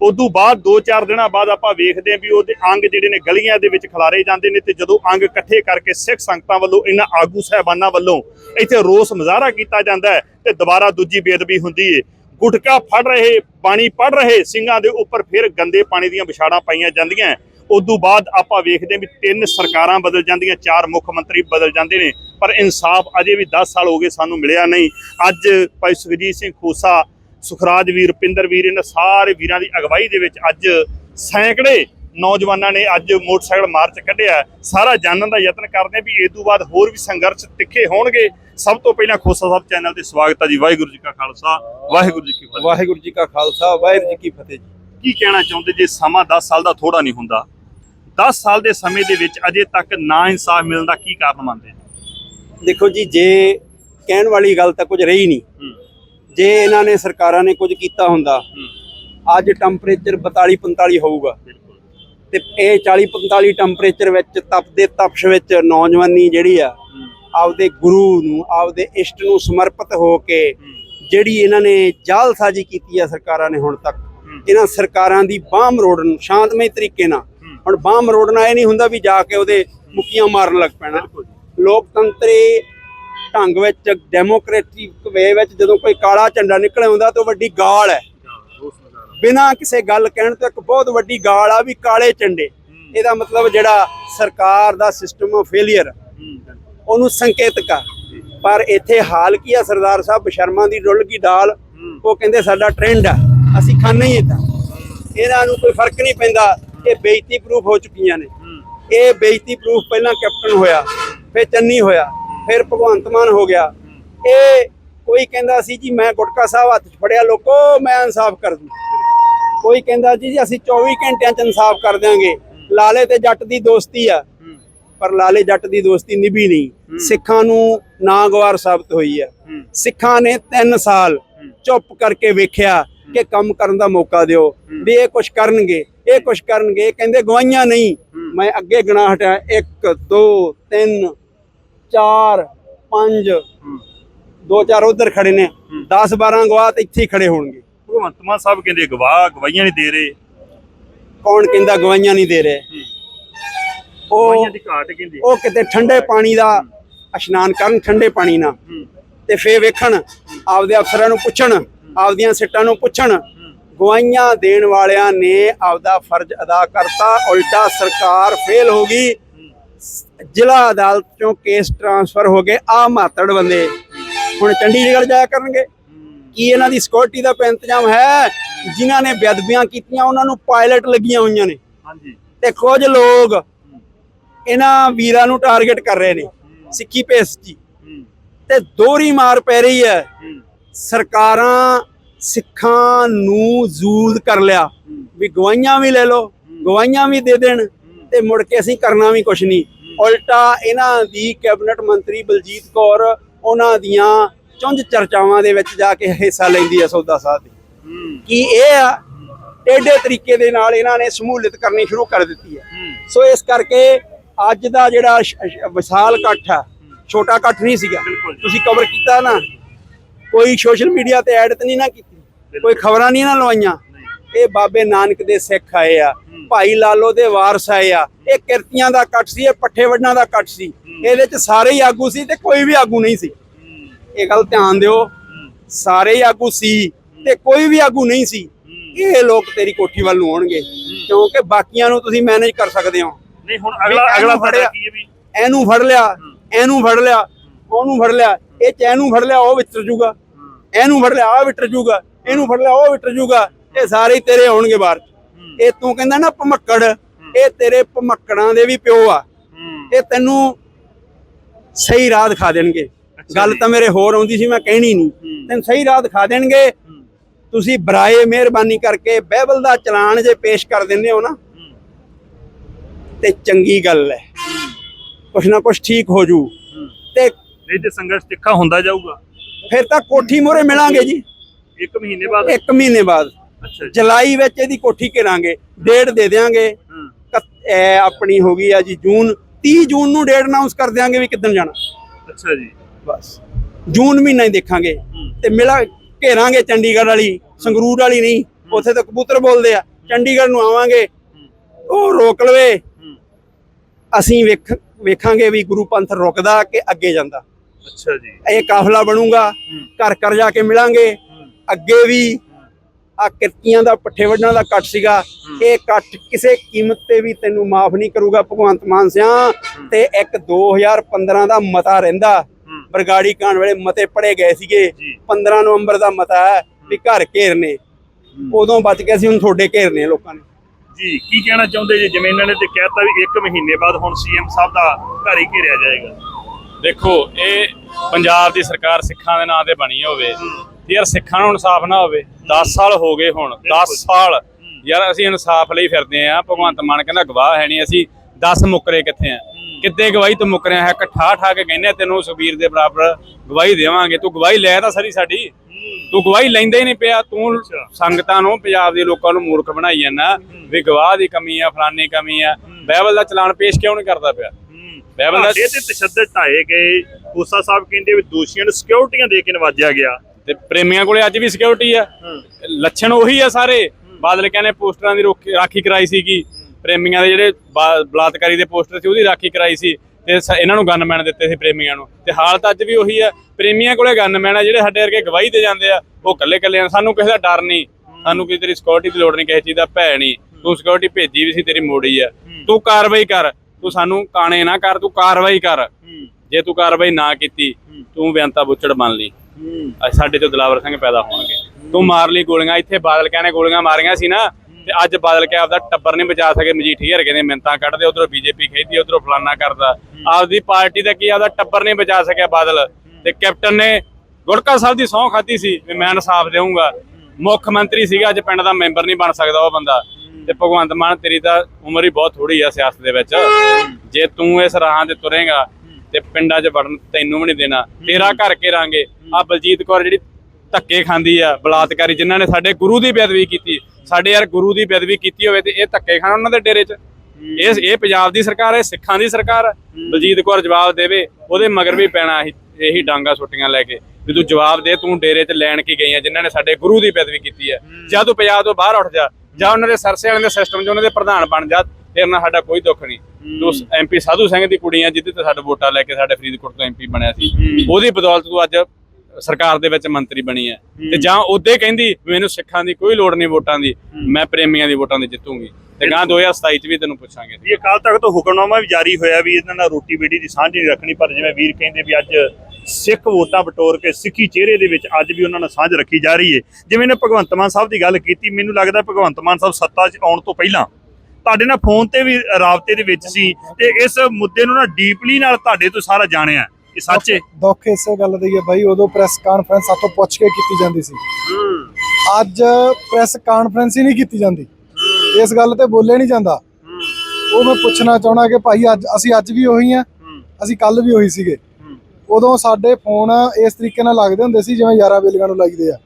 ਉਦੋਂ ਬਾਅਦ 2-4 ਦਿਨਾਂ ਬਾਅਦ ਆਪਾਂ ਵੇਖਦੇ ਹਾਂ ਵੀ ਉਹਦੇ ਅੰਗ ਜਿਹੜੇ ਨੇ ਗਲੀਆਂ ਦੇ ਵਿੱਚ ਖਿਲਾਰੇ ਜਾਂਦੇ ਨੇ ਤੇ ਜਦੋਂ ਅੰਗ ਇਕੱਠੇ ਕਰਕੇ ਸਿੱਖ ਸੰਗਤਾਂ ਵੱਲੋਂ ਇਹਨਾਂ ਆਗੂ ਸਾਹਿਬਾਨਾਂ ਵੱਲੋਂ ਇੱਥੇ ਰੋਸ ਮੁਜ਼ਾਹਰਾ ਕੀਤਾ ਜਾਂਦਾ ਹੈ ਤੇ ਦੁਬਾਰਾ ਦੂਜੀ ਬੇਦਬੀ ਹੁੰਦੀ ਏ। ਗੁਟਕਾ ਫੜ ਰਹੇ, ਪਾਣੀ ਪੜ ਰਹੇ, ਸਿੰਘਾਂ ਦੇ ਉੱਪਰ ਫਿਰ ਗੰਦੇ ਪਾਣੀ ਦੀਆਂ ਵਿਛਾੜਾਂ ਪਾਈਆਂ ਜਾਂਦੀਆਂ ਉਦੋਂ ਬਾਅਦ ਆਪਾਂ ਵੇਖਦੇ ਹਾਂ ਵੀ ਤਿੰਨ ਸਰਕਾਰਾਂ ਬਦਲ ਜਾਂਦੀਆਂ ਚਾਰ ਮੁੱਖ ਮੰਤਰੀ ਬਦਲ ਜਾਂਦੇ ਨੇ ਪਰ ਇਨਸਾਫ ਅਜੇ ਵੀ 10 ਸਾਲ ਹੋ ਗਏ ਸਾਨੂੰ ਮਿਲਿਆ ਨਹੀਂ। ਅੱਜ ਭਾਈ ਸੁਖਜੀਤ ਸਿੰਘ ਖੋਸਾ ਸੁਖਰਾਜ ਵੀਰ ਰੁਪਿੰਦਰ ਵੀਰ ਇਹਨਾਂ ਸਾਰੇ ਵੀਰਾਂ ਦੀ ਅਗਵਾਈ ਦੇ ਵਿੱਚ ਅੱਜ ਸੈਂਕੜੇ ਨੌਜਵਾਨਾਂ ਨੇ ਅੱਜ ਮੋਟਰਸਾਈਕਲ ਮਾਰਚ ਕੱਢਿਆ। ਸਾਰਾ ਜਾਣਨ ਦਾ ਯਤਨ ਕਰਦੇ ਵੀ ਇਸ ਤੋਂ ਬਾਅਦ ਹੋਰ ਵੀ ਸੰਘਰਸ਼ ਤਿੱਖੇ ਹੋਣਗੇ। ਸਭ ਤੋਂ ਪਹਿਲਾਂ ਖੋਸਾ ਸਾਹਿਬ ਚੈਨਲ ਤੇ ਸਵਾਗਤ ਹੈ ਜੀ। ਵਾਹਿਗੁਰੂ ਜੀ ਕਾ ਖਾਲਸਾ ਵਾਹਿਗੁਰੂ ਜੀ ਕੀ ਫਤਿਹ। ਵਾਹਿਗੁਰੂ ਜੀ ਕਾ ਖਾਲਸਾ ਵਾਹਿਗੁਰੂ ਜੀ ਕੀ ਫਤਿਹ ਜੀ। ਕੀ ਕਹਿਣਾ ਚਾਹੁੰਦੇ ਜੇ ਸਮਾਂ 10 ਸਾਲ ਦਾ ਥੋੜਾ ਨਹੀਂ ਹੁੰਦਾ? 10 ਸਾਲ ਦੇ ਸਮੇਂ ਦੇ ਵਿੱਚ ਅਜੇ ਤੱਕ ਨਾ ਇਨਸਾਫ ਮਿਲਣ ਦਾ ਕੀ ਕਾਰਨ ਮੰਨਦੇ ਨੇ ਦੇਖੋ ਜੀ ਜੇ ਕਹਿਣ ਵਾਲੀ ਗੱਲ ਤਾਂ ਕੁਝ ਰਹੀ ਨਹੀਂ। ਜੇ ਇਹਨਾਂ ਨੇ ਸਰਕਾਰਾਂ ਨੇ ਕੁਝ ਕੀਤਾ ਹੁੰਦਾ ਅੱਜ ਟੈਂਪਰੇਚਰ 42 45 ਹੋਊਗਾ। ਤੇ ਇਹ 40 45 ਟੈਂਪਰੇਚਰ ਵਿੱਚ ਤਪਦੇ ਤਪਸ਼ ਵਿੱਚ ਨੌਜਵਾਨੀ ਜਿਹੜੀ ਆ ਆਪਦੇ ਗੁਰੂ ਨੂੰ ਆਪਦੇ ਇਸ਼ਟ ਨੂੰ ਸਮਰਪਿਤ ਹੋ ਕੇ ਜਿਹੜੀ ਇਹਨਾਂ ਨੇ ਜਾਲਸਾਜ਼ੀ ਕੀਤੀ ਆ ਸਰਕਾਰਾਂ ਨੇ ਹੁਣ ਤੱਕ ਇਹਨਾਂ ਸਰਕਾਰਾਂ ਦੀ ਬਾਹ ਮਰੋੜਨ ਸ਼ਾਂਤਮਈ ਤਰੀਕੇ ਨਾਲ ਹੁਣ ਬਾਹ ਮਰੋੜਨਾ ਇਹ ਨਹੀਂ ਹੁੰਦਾ ਵੀ ਜਾ ਕੇ ਉਹਦੇ ਮੁੱਕੀਆਂ ਮਾਰਨ ਲੱਗ ਪੈਣਾ। ਲੋਕਤੰਤਰੀ ਢੰਗ ਵਿੱਚ ਡੈਮੋਕ੍ਰੈਟਿਕ ਵੇ ਵਿੱਚ ਜਦੋਂ ਕੋਈ ਕਾਲਾ ਝੰਡਾ ਨਿਕਲ ਆਉਂਦਾ ਤਾਂ ਵੱਡੀ ਗਾਲ ਹੈ। ਬਿਨਾਂ ਕਿਸੇ ਗੱਲ ਕਹਿਣ ਤੋਂ ਇੱਕ ਬਹੁਤ ਵੱਡੀ ਗਾਲ ਆ ਵੀ ਕਾਲੇ ਝੰਡੇ। ਇਹਦਾ ਮਤਲਬ ਜਿਹੜਾ ਸਰਕਾਰ ਦਾ ਸਿਸਟਮ ਫੇਲਿਅਰ ਉਹਨੂੰ ਸੰਕੇਤਕ ਆ। ਪਰ ਇੱਥੇ ਹਾਲ ਕੀ ਆ? ਸਰਦਾਰ ਸਾਹਿਬ ਬਸ਼ਰਮਾ ਦੀ ਡੁੱਲ ਗਈ ਦਾਲ ਉਹ ਕਹਿੰਦੇ ਸਾਡਾ ਟ੍ਰੈਂਡ ਆ। ਅਸੀਂ ਖਾਣਾ ਹੀ ਇਦਾਂ ਇਹਨਾਂ ਨੂੰ ਕੋਈ ਫ਼ਰਕ ਨਹੀਂ ਪੈਂਦਾ। ਇਹ ਬੇਇੱਜ਼ਤੀ ਪ੍ਰੂਫ ਹੋ ਚੁੱਕੀਆਂ ਨੇ। ਇਹ ਬੇਇੱਜ਼ਤੀ ਪ੍ਰੂਫ ਪਹਿਲਾਂ ਕੈਪਟਨ ਹੋਇਆ ਫਿਰ ਚੰਨੀ ਹੋਇਆ ਫਿਰ ਭਗਵੰਤ ਮਾਨ ਹੋ ਗਿਆ। ਇਹ ਕੋਈ ਕਹਿੰਦਾ ਸੀ ਜੀ ਮੈਂ ਗੁਟਕਾ ਸਾਹਿਬ ਹੱਥ 'ਚ ਫੜਿਆ ਲੋਕੋ ਮੈਂ ਇਨਸਾਫ ਕਰ ਦੂੰ। ਕੋਈ ਕਹਿੰਦਾ ਜੀ ਜੀ ਅਸੀਂ 24 ਘੰਟਿਆਂ 'ਚ ਇਨਸਾਫ ਕਰ ਦਿਆਂਗੇ। ਲਾਲੇ ਤੇ ਜੱਟ ਦੀ ਦੋਸਤੀ ਆ। ਪਰ ਲਾਲੇ ਜੱਟ ਦੀ ਦੋਸਤੀ ਨਿਭੀ ਨਹੀਂ। ਸਿੱਖਾਂ ਨੂੰ ਨਾਗਵਾਰ ਸਾਬਤ ਹੋਈ ਆ। ਸਿੱਖਾਂ ਨੇ 3 ਸਾਲ ਚੁੱਪ ਕਰਕੇ ਵੇਖਿਆ ਕਿ ਕੰਮ ਕਰਨ ਦਾ ਮੌਕਾ ਦਿਓ। ਵੀ ਇਹ ਕੁਝ ਕਰਨਗੇ। ਇਹ ਕੁਝ ਕਰਨਗੇ ਕਹਿੰਦੇ ਗਵਾਈਆਂ ਨਹੀਂ। ਮੈਂ ਅੱਗੇ ਗਣਾ ਹਟਿਆ 1 2 3 4 5 ਦੋ ਚਾਰ ਉਧਰ ਖੜੇ ਨੇ। 10 12 ਗਵਾਹ ਤੇ ਇੱਥੇ ਖੜੇ ਹੋਣਗੇ। ਭਗਵੰਤ ਮਾਨ ਸਾਹਿਬ ਕਹਿੰਦੇ ਗਵਾਹ ਗਵਾਹੀਆਂ ਨਹੀਂ ਦੇ ਰਹੇ। ਕੌਣ ਕਹਿੰਦਾ ਗਵਾਈਆਂ ਨਹੀਂ ਦੇ ਰਹੇ? ਉਹ ਗਵਾਹੀਆਂ ਦੀ ਘਾਟ ਕਹਿੰਦੇ। ਉਹ ਕਿਤੇ ਠੰਡੇ ਪਾਣੀ ਦਾ ਇਸ਼ਨਾਨ ਕਰਨ ਠੰਡੇ ਪਾਣੀ ਨਾਲ। ਤੇ ਫੇਰ ਵੇਖਣ ਆਪਦੇ ਅਫਸਰਾਂ ਨੂੰ ਪੁੱਛਣ ਆਪਦੀਆਂ ਸਿੱਟਾਂ ਨੂੰ ਪੁੱਛਣ ਗਵਾਈਆਂ ਦੇਣ ਵਾਲਿਆਂ ਨੇ ਆਪਦਾ ਫਰਜ਼ ਅਦਾ ਕਰਤਾ ਉਲਟਾ ਸਰਕਾਰ ਫੇਲ ਹੋ ਗਈ। ਜ਼ਿਲ੍ਹਾ ਅਦਾਲਤ ਚੋਂ ਕੇਸ ਟਰਾਂਸਫਰ ਹੋ ਗਏ ਆ ਮਾਤੜ ਬੰਦੇ। ਹੁਣ ਚੰਡੀਗੜ੍ਹ ਜਾਇਆ ਕਰਨਗੇ। ਕੀ ਇਹਨਾਂ ਦੀ ਸਿਕਿਉਰਿਟੀ ਦਾ ਇੰਤਜ਼ਾਮ ਹੈ? ਜਿਨ੍ਹਾਂ ਨੇ ਬੇਅਦਬੀਆਂ ਕੀਤੀਆਂ ਉਹਨਾਂ ਨੂੰ ਪਾਇਲਟ ਲੱਗੀਆਂ ਹੋਈਆਂ ਨੇ। ਹਾਂਜੀ। ਤੇ ਕੁਝ ਲੋਕ ਇਹਨਾਂ ਵੀਰਾਂ ਨੂੰ ਟਾਰਗੇਟ ਕਰ ਰਹੇ ਨੇ ਸਿੱਖੀ ਭੇਸ ਜੀ। ਤੇ ਦੋਹਰੀ ਮਾਰ ਪੈ ਰਹੀ ਹੈ। ਸਰਕਾਰਾਂ ਸਿੱਖਾਂ ਨੂੰ ਜ਼ੂਲਦ ਕਰ ਲਿਆ। ਵੀ ਗਵਾਈਆਂ ਵੀ ਲੈ ਲਓ ਗਵਾਈਆਂ ਵੀ ਦੇ ਦੇਣ ਤੇ ਮੁੜ ਕੇ ਅਸੀਂ ਕਰਨਾ ਵੀ ਕੁਛ ਨਹੀਂ। ਉਲਟਾ ਇਹਨਾਂ ਦੀ ਕੈਬਨਿਟ ਮੰਤਰੀ ਬਲਜੀਤ ਕੌਰ ਉਹਨਾਂ ਦੀਆਂ ਚੁੰਝ ਚਰਚਾਵਾਂ ਦੇ ਵਿੱਚ ਜਾ ਕੇ ਹਿੱਸਾ ਲੈਂਦੀ ਹੈ ਸੌਦਾ ਸਾਹਿਬ ਦੀ। ਕੀ ਇਹ ਆ? ਟੇਢੇ ਤਰੀਕੇ ਦੇ ਨਾਲ ਇਹਨਾਂ ਨੇ ਸਮੂਲਿਤ ਕਰਨੀ ਸ਼ੁਰੂ ਕਰ ਦਿੱਤੀ ਹੈ। ਸੋ ਇਸ ਕਰਕੇ ਅੱਜ ਦਾ ਜਿਹੜਾ ਵਿਸ਼ਾਲ ਇਕੱਠ ਆ ਛੋਟਾ ਇਕੱਠ ਨਹੀਂ ਸੀਗਾ। ਤੁਸੀਂ ਕਵਰ ਕੀਤਾ ਨਾ ਕੋਈ ਸੋਸ਼ਲ ਮੀਡੀਆ ਤੇ ਐਡ ਤੇ ਨਹੀਂ ਨਾ ਕੀਤੀ। ਕੋਈ ਖਬਰਾਂ ਨਹੀਂ ਨਾ ਲਵਾਈਆਂ। ਇਹ ਬਾਬੇ ਨਾਨਕ ਦੇ ਸਿੱਖ ਆਏ ਆ। ਭਾਈ ਲਾਲੋ ਦੇ ਵਾਰਸ ਆਏ ਆ। ਇਹ ਕਿਰਤੀਆਂ ਦਾ ਇਕੱਠ ਸੀ ਇਹ ਪੱਠੇ ਵੱਢਣਾ ਦਾ ਇਕੱਠ ਸੀ। ਇਹਦੇ ਚ ਸਾਰੇ ਹੀ ਆਗੂ ਸੀ ਤੇ ਕੋਈ ਵੀ ਆਗੂ ਨਹੀਂ ਸੀ। ਇਹ ਗੱਲ ਧਿਆਨ ਦਿਓ। ਸਾਰੇ ਹੀ ਆਗੂ ਸੀ ਤੇ ਕੋਈ ਵੀ ਆਗੂ ਨਹੀਂ ਸੀ। ਇਹ ਲੋਕ ਤੇਰੀ ਕੋਠੀ ਵੱਲ ਨੂੰ ਆਉਣਗੇ। ਕਿਉਂਕਿ ਬਾਕੀਆਂ ਨੂੰ ਤੁਸੀਂ ਮੈਨੇਜ ਕਰ ਸਕਦੇ ਹੋ। ਨਹੀਂ ਹੁਣ ਅਗਲਾ ਅਗਲਾ ਫੜਿਆ। ਇਹਨੂੰ ਫੜ ਲਿਆ ਇਹਨੂੰ ਫੜ ਲਿਆ ਉਹਨੂੰ ਫੜ ਲਿਆ ਇਹ ਚ ਇਹਨੂੰ ਫੜ ਲਿਆ ਉਹ ਵਿਚਰ ਜੂਗਾ। ਇਹਨੂੰ ਫੜ ਲਿਆ ਆ ਵਿਟਰ ਜੂਗਾ। ਇਹਨੂੰ ਫੜ ਲਿਆ ਉਹ ਵਿਟਰ ਜੂਗਾ। ਇਹ ਸਾਰੇ ਹੀ ਤੇਰੇ ਆਉਣਗੇ ਬਾਹਰ। ਇਹ ਤੂੰ ਕਹਿੰਦਾ ਨਾ ਭਮੱਕੜ ਇਹ ਤੇਰੇ ਭਮੱਕੜਾਂ ਦੇ ਵੀ ਪਿਓ ਆ। ਇਹ ਤੈਨੂੰ ਸਹੀ ਰਾਹ ਦਿਖਾ ਦੇਣਗੇ। ਗੱਲ ਤਾਂ ਮੇਰੇ ਹੋਰ ਆਉਂਦੀ ਸੀ ਮੈਂ ਕਹਿਣੀ ਨਹੀਂ। ਤੈਨੂੰ ਸਹੀ ਰਾਹ ਦਿਖਾ ਦੇਣਗੇ। ਤੁਸੀਂ ਬਰਾਏ ਮਿਹਰਬਾਨੀ ਕਰਕੇ ਬਾਈਬਲ ਦਾ ਚਲਾਨ ਜੇ ਪੇਸ਼ ਕਰ ਦਿੰਦੇ ਹੋ ਨਾ ਤੇ ਚੰਗੀ ਗੱਲ ਹੈ। ਕੁਛ ਨਾ ਕੁਛ ਠੀਕ ਹੋ ਜੂ। ਤੇ ਨਹੀਂ ਤੇ ਸੰਘਰਸ਼ ਤਿੱਖਾ ਹੁੰਦਾ ਜਾਊਗਾ। ਫਿਰ ਤਾਂ ਕੋਠੀ ਮੋਰੇ ਮਿਲਾਂਗੇ ਜੀ। ਇੱਕ ਮਹੀਨੇ ਬਾਅਦ? ਇੱਕ ਮਹੀਨੇ ਬਾਅਦ। ਅੱਛਾ ਜੀ। ਜੁਲਾਈ ਵਿੱਚ ਇਹਦੀ ਕੋਠੀ ਘੇਰਾਂਗੇ ਡੇਟ ਦੇ ਹੂੰ। ਆਪਣੀ ਹੋ ਗਈ ਆ ਜੀ ਜੂਨ 30 ਜੂਨ ਨੂੰ ਡੇਟ ਅਨਾਉਂਸ ਕਰ ਦਿਆਂਗੇ ਵੀ ਕਿੱਦਣ ਜਾਣਾ। ਅੱਛਾ ਜੀ। ਬਸ। ਜੂਨ ਮਹੀਨਾ ਹੀ ਦੇਖਾਂਗੇ। ਤੇ ਮਿਲਾ ਘੇਰਾਂਗੇ ਚੰਡੀਗੜ੍ਹ ਵਾਲੀ ਸੰਗਰੂਰ ਵਾਲੀ ਨਹੀਂ ਉੱਥੇ ਤਾਂ ਕਬੂਤਰ ਬੋਲਦੇ ਆ। ਚੰਡੀਗੜ੍ਹ ਨੂੰ ਆਵਾਂਗੇ। ਉਹ ਰੋਕ ਲਵੇ। ਅਸੀਂ ਵੇਖ ਵੇਖਾਂਗੇ ਵੀ ਗੁਰੂ ਪੰਥ ਰੁਕਦਾ ਕਿ ਅੱਗੇ ਜਾਂਦਾ। ਅੱਛਾ ਜੀ। ਇਹ ਕਾਫਲਾ ਬਣੂਗਾ। ਘਰ ਘਰ ਜਾ ਕੇ ਮਿਲਾਂਗੇ। ਅੱਗੇ ਵੀ ਆ ਕਿਰਤੀਆਂ ਦਾ ਪੱਠੇ ਵੱਢਣ ਦਾ ਕੱਟ ਸੀਗਾ। ਇਹ ਕੱਟ ਕਿਸੇ ਕੀਮਤ ਤੇ ਵੀ ਤੈਨੂੰ ਮਾਫ ਨਹੀਂ ਕਰੂਗਾ ਭਗਵੰਤ ਮਾਨ ਸਿਆ। ਤੇ ਇੱਕ 2015 ਦਾ ਮਤਾ ਰਹਿੰਦਾ। ਬਰਗਾੜੀ ਕਾਂਡ ਵੇਲੇ ਮਤੇ ਪੜੇ ਗਏ ਸੀਗੇ। ਜੀ। 15 ਨਵੰਬਰ ਦਾ ਮਤਾ ਹੈ ਵੀ ਘਰ ਘੇਰਨੇ ਉਦੋਂ ਬਚ ਗਏ ਸੀ ਹੁਣ ਤੁਹਾਡੇ ਘੇਰਨੇ ਲੋਕਾਂ ਨੇ। ਜੀ ਕੀ ਕਹਿਣਾ ਚਾਹੁੰਦੇ ਜੀ? ਜਿਵੇਂ ਇਹਨਾਂ ਨੇ ਤੇ ਕਹਿਤਾ ਵੀ ਇੱਕ ਮਹੀਨੇ ਬਾਅਦ ਹੁਣ ਸੀਐਮ ਸਾਹਿਬ ਦਾ ਘਰ ਹੀ ਘੇਰਿਆ ਜਾਏਗਾ। ਦੇਖੋ ਇਹ ਪੰਜਾਬ ਦੀ ਸਰਕਾਰ ਸਿੱਖਾਂ ਦੇ ਨਾਂ ਤੇ ਬਣੀ ਹੋਵੇ। ਯਾਰ ਸਿੱਖਾਂ ਨੂੰ ਇਨਸਾਫ ਨਾ ਹੋਵੇ 10 ਸਾਲ ਹੋ ਗਏ ਹੁਣ 10 ਸਾਲ। ਯਾਰ ਅਸੀਂ ਇਨਸਾਫ ਲਈ ਫਿਰਦੇ ਆ ਭਗਵੰਤ ਮਾਨ ਕਹਿੰਦਾ ਗਵਾਹ ਹੈ ਨਹੀਂ ਅਸੀਂ 10 ਮੁੱਕਰੇ ਕਿੱਥੇ ਆ? ਕਿੱਦੇ ਗਵਾਹੀ ਤੂੰ ਮੁੱਕਰਿਆ ਹੈ? ਇਕੱਠਾ ਠਾ ਕੇ ਕਹਿੰਦੇ ਤੈਨੂੰ ਸੁਬੀਰ ਦੇ ਬਰਾਬਰ ਗਵਾਹੀ ਦੇਵਾਂਗੇ ਤੂੰ ਗਵਾਹੀ ਲੈ ਤਾਂ ਸਰੀ ਸਾਡੀ। ਤੂੰ ਗਵਾਹੀ ਲੈਂਦਾ ਹੀ ਨਹੀਂ ਪਿਆ ਤੂੰ। ਸੰਗਤਾਂ ਨੂੰ ਪੰਜਾਬ ਦੇ ਲੋਕਾਂ ਨੂੰ ਮੂਰਖ ਬਣਾਈ ਜਾਂਦਾ ਵੀ ਗਵਾਹ ਦੀ ਕਮੀ ਆ ਫਲਾਨੀ ਕਮੀ ਆ ਬਾਈਬਲ ਦਾ ਚਲਾਨ ਪੇਸ਼ ਕਿਉਂ ਨਹੀਂ ਕਰਦਾ ਪਿਆ? ਬਾਈਬਲ ਦਾ ਇਹ ਤੇ ਤਸ਼ੱਦਦ ਢਾਏ ਗਏ ਕੋਸਾ ਸਾਹਿਬ ਕਹਿੰਦੇ ਵੀ ਦੋਸ਼ੀਆਂ ਨੂੰ ਸਿਕਿਉਰਿਟੀਆਂ ਦੇ ਕੇ ਨਵਾਜਿਆ ਗਿਆ। ਤੇ ਪ੍ਰੇਮੀਆਂ ਕੋਲੇ ਅੱਜ ਵੀ ਸਿਕਿਉਰਿਟੀ ਆ। ਲੱਛਣ ਉਹੀ ਆ ਸਾਰੇ। ਬਾਦਲ ਕਹਿੰਦੇ ਪੋਸਟਰਾਂ ਦੀ ਰੋਕ- ਰਾਖੀ ਕਰਾਈ ਸੀਗੀ। ਪ੍ਰੇਮੀਆਂ ਦੇ ਜਿਹੜੇ ਬਲਾਤਕਾਰੀ ਦੇ ਪੋਸਟਰ ਸੀ ਉਹਦੀ ਰਾਖੀ ਕਰਾਈ ਸੀ। ਤੇ ਇਹਨਾਂ ਨੂੰ ਗਨਮੈਨ ਦਿੱਤੇ ਸੀ ਪ੍ਰੇਮੀਆਂ ਨੂੰ। ਤੇ ਹਾਲਤ ਅੱਜ ਵੀ ਉਹੀ ਆ। ਪ੍ਰੇਮੀਆਂ ਕੋਲੇ ਗਨਮੈਨ ਆ ਜਿਹੜੇ ਸਾਡੇ ਵਰਗੇ ਗਵਾਹੀ ਦੇ ਜਾਂਦੇ ਆ ਉਹ ਕੱਲੇ ਕੱਲੇ ਆ। ਸਾਨੂੰ ਕਿਸੇ ਦਾ ਡਰ ਨਹੀਂ। ਸਾਨੂੰ ਕਿਸੇ ਦੀ ਸਿਕਿਉਰਿਟੀ ਦੀ ਲੋੜ ਨਹੀਂ ਕਿਸੇ ਚੀਜ਼ ਦਾ ਭੈ ਨਹੀਂ। ਤੂੰ ਸਿਕਿਉਰਿਟੀ ਭੇਜੀ ਵੀ ਸੀ ਤੇਰੀ ਮੋੜੀ ਆ। ਤੂੰ ਕਾਰਵਾਈ ਕਰ। ਤੂੰ ਸਾਨੂੰ ਕਾਣੇ ਨਾ ਕਰ ਤੂੰ ਕਾਰਵਾਈ ਕਰ। ਜੇ ਤੂੰ ਕਾਰਵਾਈ ਨਾ ਕੀਤੀ ਤੂੰ ਬੇਅੰਤਾ ਬੁੱਚੜ ਬਣ ਲਈ। ਸਾਡੇ ਤੋਂ ਦਲਾਵਰ ਸਿੰਘ ਪੈਦਾ ਹੋਣਗੇ। ਤੂੰ ਮਾਰ ਲਈ ਗੋਲੀਆਂ। ਇੱਥੇ ਬਾਦਲ ਕਹਿੰਦੇ ਗੋਲੀਆਂ ਮਾਰੀਆਂ ਸੀ ਨਾ ਤੇ ਅੱਜ ਬਾਦਲ ਕੇ ਆਪਦਾ ਟੱਬਰ ਨਹੀਂ ਬਚਾ ਸਕੇ। ਮਜੀਠੀਆ ਵਰਗੇ ਨੇ ਮਿੰਤਾਂ ਕੱਢਦੇ ਉਧਰੋਂ ਬੀਜੇਪੀ ਖੇਦੀ ਉਧਰੋਂ ਫਲਾਨਾ ਕਰਦਾ। ਆਪਦੀ ਪਾਰਟੀ ਦਾ ਕੀ ਆਪਦਾ ਟੱਬਰ ਨਹੀਂ ਬਚਾ ਸਕਿਆ ਬਾਦਲ। ਤੇ ਕੈਪਟਨ ਨੇ ਗੁਰਕਾ ਸਾਹਿਬ ਦੀ ਸਹੁੰ ਖਾਧੀ ਸੀ ਵੀ ਮੈਂ ਇਨਸਾਫ ਦੇਵਾਂਗਾ ਮੁੱਖ ਮੰਤਰੀ ਸੀਗਾ ਅੱਜ ਪਿੰਡ ਦਾ ਮੈਂਬਰ ਨਹੀਂ ਬਣ ਸਕਦਾ ਉਹ ਬੰਦਾ। ਤੇ ਭਗਵੰਤ ਮਾਨ ਤੇਰੀ ਤਾਂ ਉਮਰ ਹੀ ਬਹੁਤ ਥੋੜੀ ਆ ਸਿਆਸਤ ਦੇ ਵਿੱਚ। ਜੇ ਤੂੰ ਇਸ ਰਾਹਾਂ ਤੇ ਤੁਰੇਗਾ ਤੇ ਪਿੰਡਾਂ 'ਚ ਵੜਨ ਤੈਨੂੰ ਵੀ ਨਹੀਂ ਦੇਣਾ। ਤੇਰਾ ਘਰ ਘੇਰਾਂਗੇ। ਆ ਬਲਜੀਤ ਕੌਰ ਜਿਹੜੀ ਧੱਕੇ ਖਾਂਦੀ ਆ ਬਲਾਤਕਾਰੀ ਜਿਨ੍ਹਾਂ ਨੇ ਸਾਡੇ ਗੁਰੂ ਦੀ ਬੇਅਦਬੀ ਕੀਤੀ। ਸਾਡੇ ਯਾਰ ਗੁਰੂ ਦੀ ਬੇਅਦਬੀ ਕੀਤੀ ਹੋਵੇ ਤੇ ਇਹ ਧੱਕੇ ਖਾਣ ਉਹਨਾਂ ਦੇ ਡੇਰੇ 'ਚ। ਇਹ ਇਹ ਪੰਜਾਬ ਦੀ ਸਰਕਾਰ ਹੈ ਸਿੱਖਾਂ ਦੀ ਸਰਕਾਰ ਬਲਜੀਤ ਕੌਰ ਜਵਾਬ ਦੇਵੇ ਉਹਦੇ ਮਗਰ ਵੀ ਪੈਣਾ ਇਹੀ ਇਹੀ ਡਾਂਗਾ ਛੁੱਟੀਆਂ ਲੈ ਕੇ। ਵੀ ਤੂੰ ਜਵਾਬ ਦੇ ਤੂੰ ਡੇਰੇ 'ਚ ਲੈਣ ਕੀ ਗਈ ਆ ਜਿਨ੍ਹਾਂ ਨੇ ਸਾਡੇ ਗੁਰੂ ਦੀ ਬੇਅਦਬੀ ਕੀਤੀ ਹੈ। ਜਾਂ ਤੂੰ ਪੰਜਾਬ ਤੋਂ ਬਾਹਰ ਉੱਠ ਜਾ ਜਾਂ ਉਹਨਾਂ ਦੇ ਸਰਸੇ ਵਾਲਿਆਂ ਦੇ ਸਿਸਟਮ 'ਚ ਉਹਨਾਂ ਦੇ ਪ੍ਰਧਾਨ ਬਣ ਜਾ ਤੇਰੇ ਨਾਲ ਸਾਡਾ ਕੋਈ ਦੁੱਖ ਨਹੀਂ। ਤੂੰ ਐਮਪੀ ਸਾਧੂ ਸਿੰਘ ਦੀ ਕੁੜੀ ਆ ਜਿਹਦੇ ਤੇ ਸਾਡੇ ਵੋਟਾਂ ਲੈ ਕੇ ਸਾਡੇ ਫਰੀਦਕੋਟ ਤੋਂ ਐਮਪੀ ਬਣਿਆ ਸੀ ਉਹਦੀ ਬਦੌਲਤ ਤੂੰ ਅੱਜ ਸਰਕਾਰ ਦੇ ਵਿੱਚ ਮੰਤਰੀ ਬਣੀ ਹੈ। ਤੇ ਜਾਂ ਉਹਦੇ ਕਹਿੰਦੀ ਮੈਨੂੰ ਸਿੱਖਾਂ ਦੀ ਕੋਈ ਲੋੜ ਨਹੀਂ ਵੋਟਾਂ ਦੀ ਮੈਂ ਪ੍ਰੇਮੀਆਂ ਦੀ ਵੋਟਾਂ ਦੀ ਜਿੱਤੂਗੀ। ਤੇ ਗਾਂ 2027 ਚ ਵੀ ਤੈਨੂੰ ਪੁੱਛਾਂਗੇ। ਇਹ ਅਕਾਲ ਤਖਤ ਤੋਂ ਹੁਕਮਨਾਮਾ ਵੀ ਜਾਰੀ ਹੋਇਆ ਵੀ ਇਹਨਾਂ ਨਾਲ ਰੋਟੀ ਬੇਟੀ ਦੀ ਸਾਂਝ ਨਹੀਂ ਰੱਖਣੀ ਪਰ ਜਿਵੇਂ ਵੀਰ ਕਹਿੰਦੇ ਵੀ ਅੱਜ ਸਿੱਖ ਵੋਟਾਂ ਬਟੋਰ ਕੇ ਸਿੱਖੀ ਚਿਹਰੇ ਦੇ ਵਿੱਚ ਅੱਜ ਵੀ ਉਹਨਾਂ ਨਾਲ ਸਾਂਝ ਰੱਖੀ ਜਾ ਰਹੀ ਹੈ ਜਿਵੇਂ ਨੇ ਭਗਵੰਤ ਮਾਨ ਸਾਹਿਬ ਦੀ ਗੱਲ ਕੀਤੀ ਮੈਨੂੰ ਲੱਗਦਾ ਭਗਵੰਤ ਮਾਨ ਸਾਹਿਬ ਸੱਤਾ 'ਚ ਆਉਣ ਤੋਂ ਪਹਿਲਾਂ ਤੁਹਾਡੇ ਨਾਲ ਫੋਨ ਤੇ ਵੀ ਰਾਬਤੇ ਦੇ ਵਿੱਚ ਸੀ ਤੇ ਇਸ ਮੁੱਦੇ ਨੂੰ ਨਾ ਡੀਪਲੀ ਨਾਲ ਤੁਹਾਡੇ ਤੋਂ ਸਾਰਾ ਜਾਣਿਆ ਇਹ ਸੱਚ ਹੈ? ਦੁੱਖ ਇਸੇ ਗੱਲ ਦਾ ਹੀ ਹੈ ਬਾਈ ਉਦੋਂ ਪ੍ਰੈਸ ਕਾਨਫਰੰਸ ਸਾਤੋਂ ਪੁੱਛ ਕੇ ਕੀਤੀ ਜਾਂਦੀ ਸੀ। ਅੱਜ ਪ੍ਰੈਸ ਕਾਨਫਰੰਸ ਹੀ ਨਹੀਂ ਕੀਤੀ ਜਾਂਦੀ। ਇਸ ਗੱਲ ਤੇ ਬੋਲੇ ਨਹੀਂ ਜਾਂਦਾ। ਉਹ ਮੈਂ ਪੁੱਛਣਾ ਚਾਹਣਾ ਕਿ ਭਾਈ ਅੱਜ ਅਸੀਂ ਅੱਜ ਵੀ ਉਹੀ ਆ ਅਸੀਂ ਕੱਲ ਵੀ ਉਹੀ ਸੀਗੇ। ਉਦੋਂ ਸਾਡੇ ਫੋਨ ਇਸ ਤਰੀਕੇ ਨਾਲ ਲੱਗਦੇ ਹੁੰਦੇ ਸੀ ਜਿਵੇਂ ਯਾਰਾ ਬੇਲੀਆਂ ਨੂੰ ਲੱਗਦੇ ਆ।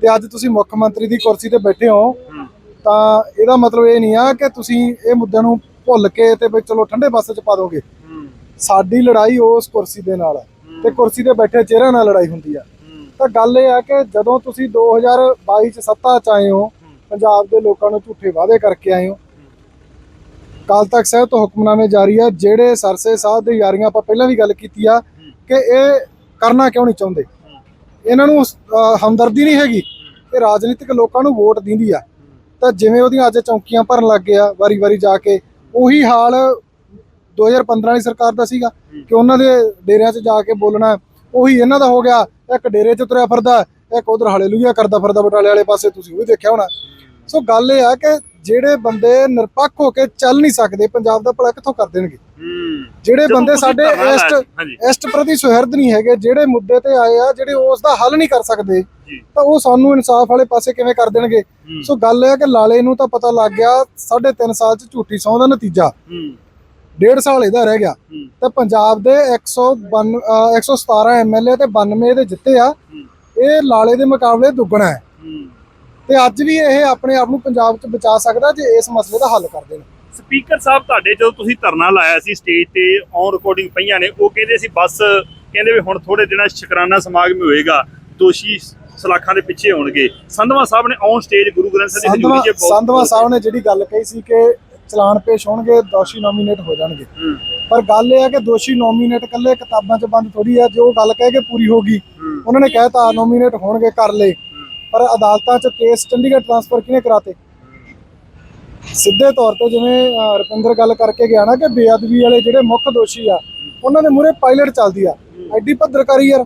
ਤੇ ਅੱਜ ਤੁਸੀਂ ਮੁੱਖ ਮੰਤਰੀ ਦੀ ਕੁਰਸੀ ਤੇ ਬੈਠੇ ਹੋ। ਤਾਂ ਇਹਦਾ ਮਤਲਬ ਇਹ ਨਹੀਂ ਆ ਕਿ ਤੁਸੀਂ ਇਹ ਮੁੱਦਿਆਂ ਨੂੰ ਭੁੱਲ ਕੇ ਤੇ ਵੀ ਚਲੋ ਠੰਡੇ ਪਾਸੇ ਚ ਪਾ ਦੋਗੇ। ਸਾਡੀ ਲੜਾਈ ਉਸ ਕੁਰਸੀ ਦੇ ਨਾਲ ਹੈ। ਤੇ ਕੁਰਸੀ ਤੇ ਬੈਠੇ ਚਿਹਰਿਆਂ ਨਾਲ ਲੜਾਈ ਹੁੰਦੀ ਆ। ਤਾਂ ਗੱਲ ਇਹ ਆ ਕਿ ਜਦੋਂ ਤੁਸੀਂ 2022 ਚ ਸੱਤਾ ਚ ਆਏ ਹੋ ਪੰਜਾਬ ਦੇ ਲੋਕਾਂ ਨੂੰ ਝੂਠੇ ਵਾਅਦੇ ਕਰਕੇ ਆਏ ਹੋ। ਕੱਲ ਤੱਕ ਸਾਹਿਬ ਤੋਂ ਹੁਕਮਨਾਮੇ ਜਾਰੀ ਆ ਜਿਹੜੇ ਸਰਸੇ ਸਾਹਿਬ ਦੇ ਯਾਰੀਆਂ ਆਪਾਂ ਪਹਿਲਾਂ ਵੀ ਗੱਲ ਕੀਤੀ ਆ ਕਿ ਇਹ ਕਰਨਾ ਕਿਉਂ ਨਹੀਂ ਚਾਹੁੰਦੇ? ਇਹਨਾਂ ਨੂੰ ਹਮਦਰਦੀ ਨਹੀਂ ਹੈਗੀ। ਇਹ ਰਾਜਨੀਤਿਕ ਲੋਕਾਂ ਨੂੰ ਵੋਟ ਦਿੰਦੀ ਆ। ਤਾਂ ਜਿਵੇਂ ਉਹਦੀਆਂ ਅੱਜ ਚੌਂਕੀਆਂ ਭਰਨ ਲੱਗ ਗਿਆ ਵਾਰੀ-ਵਾਰੀ ਜਾ ਕੇ, ਉਹੀ ਹਾਲ 2015 ਵਾਲੀ ਸਰਕਾਰ ਦਾ ਸੀਗਾ ਕਿ ਉਹਨਾਂ ਦੇ ਡੇਰਿਆਂ 'ਚ ਜਾ ਕੇ ਬੋਲਣਾ, ਉਹੀ ਇਹਨਾਂ ਦਾ ਹੋ ਗਿਆ, ਇੱਕ ਡੇਰੇ 'ਚ ਤੁਰਿਆ ਫਿਰਦਾ, ਇੱਕ ਉਧਰ ਹਾਲੇਲੂਇਆ ਕਰਦਾ ਫਿਰਦਾ ਬਟਾਲੇ ਵਾਲੇ ਪਾਸੇ, ਤੁਸੀਂ ਉਹ ਵੀ ਦੇਖਿਆ ਹੋਣਾ। ਸੋ ਗੱਲ ਇਹ ਆ ਕਿ ਜਿਹੜੇ ਬੰਦੇ ਨਿਰਪੱਖ ਹੋ ਕੇ ਚੱਲ ਨਹੀਂ ਸਕਦੇ ਪੰਜਾਬ ਦਾ ਭਲਾ ਕਿੱਥੋਂ ਕਰ ਦੇਣਗੇ? ਜਿਹੜੇ ਬੰਦੇ ਸਾਡੇ ਸੀ, ਹਾਂਜੀ। ਇਸ਼ਟ ਪ੍ਰਤੀ ਸੁਹਿਰਦ ਨਹੀਂ ਹੈਗੇ ਜਿਹੜੇ ਮੁੱਦੇ ਤੇ ਆਏ ਆ ਜਿਹੜੇ ਉਸ ਦਾ ਹੱਲ ਨਹੀਂ ਕਰ ਸਕਦੇ। ਤਾਂ ਉਹ ਸਾਨੂੰ ਇਨਸਾਫ ਵਾਲੇ ਪਾਸੇ ਕਿਵੇਂ ਕਰ ਦੇਣਗੇ? ਸੋ ਗੱਲ ਇਹ ਹੈ ਕਿ ਲਾਲੇ ਨੂੰ ਤਾਂ ਪਤਾ ਲੱਗ ਗਿਆ ਸਾਢੇ ਤਿੰਨ ਸਾਲ ਚ ਝੂਠੀ ਸਹੁੰ ਦਾ ਨਤੀਜਾ। ਡੇਢ ਸਾਲ ਇਹਦਾ ਰਹਿ ਗਿਆ। ਤੇ ਪੰਜਾਬ ਦੇ 152 ਅਹ 117 ਐਮਐਲਏ ਤੇ 92 ਦੇ ਜਿੱਤੇ ਆ। ਇਹ ਲਾਲੇ ਦੇ ਮੁਕਾਬਲੇ ਦੁੱਗਣਾ ਹੈ। ਤੇ ਅੱਜ ਵੀ ਇਹ ਆਪਣੇ ਆਪ ਨੂੰ ਪੰਜਾਬ 'ਚ ਬਚਾ ਸਕਦਾ ਜੇ ਇਸ ਮਸਲੇ ਦਾ ਹੱਲ ਕਰ ਦੇਣ। ਸਪੀਕਰ ਸਾਹਿਬ ਤੁਹਾਡੇ ਜਦੋਂ ਤੁਸੀਂ ਧਰਨਾ ਲਾਇਆ ਸੀ ਸਟੇਜ ਤੇ ਔਨ ਰਿਕਾਰਡਿੰਗ ਪਈਆਂ ਨੇ ਉਹ ਕਹਿੰਦੇ ਸੀ ਬਸ ਕਹਿੰਦੇ ਵੀ ਹੁਣ ਥੋੜੇ ਦਿਨਾਂ ਸ਼ੁਕਰਾਨਾ ਸਮਾਗਮ ਹੋਏਗਾ ਦੋਸ਼ੀ ਸਲਾਖਾਂ ਦੇ ਪਿੱਛੇ ਹੋਣਗੇ। ਸੰਧਵਾ ਸਾਹਿਬ ਨੇ ਔਨ ਸਟੇਜ ਗੁਰੂ ਗ੍ਰੰਥ ਸਾਹਿਬ ਦੀ ਹਜ਼ੂਰੀ 'ਚ ਸੰਧਵਾ ਸਾਹਿਬ ਨੇ ਜਿਹੜੀ ਗੱਲ ਕਹੀ ਸੀ ਕਿ ਚਲਾਨ ਪੇਸ਼ ਹੋਣਗੇ ਦੋਸ਼ੀ ਨੋਮੀਨੇਟ ਹੋ ਜਾਣਗੇ। ਪਰ ਗੱਲ ਇਹ ਹੈ ਕਿ ਦੋਸ਼ੀ ਨੋਮੀਨੇਟ ਕੱਲੇ ਕਿਤਾਬਾਂ 'ਚ ਬੰਦ ਥੋੜੀ ਹੈ ਜੋ ਗੱਲ ਕਹਿ ਕੇ ਪੂਰੀ ਹੋ ਗਈ ਹੂੰ, ਉਹਨਾਂ ਨੇ ਕਹਿਤਾ ਨੋਮੀਨੇਟ ਹੋਣਗੇ ਕਰ ਲਏ ਪਰ ਅਦਾਲਤਾਂ 'ਚ ਕੇਸ ਚੰਡੀਗੜ੍ਹ ਟ੍ਰਾਂਸਫਰ ਕਿਹਨੇ ਕਰਾਤੇ? ਸਿੱਧੇ ਤੌਰ ਤੇ ਜਿਵੇਂ ਰੁਪਿੰਦਰ ਗੱਲ ਕਰਕੇ ਗਿਆ ਨਾ ਕਿ ਬੇਅਦਬੀ ਵਾਲੇ ਜਿਹੜੇ ਮੁੱਖ ਦੋਸ਼ੀ ਆ ਉਹਨਾਂ ਦੇ ਮੂਹਰੇ ਪਾਇਲਟ ਚੱਲਦੀ ਆ। ਐਡੀ ਭੱਦਰਕਾਰੀ ਯਾਰ।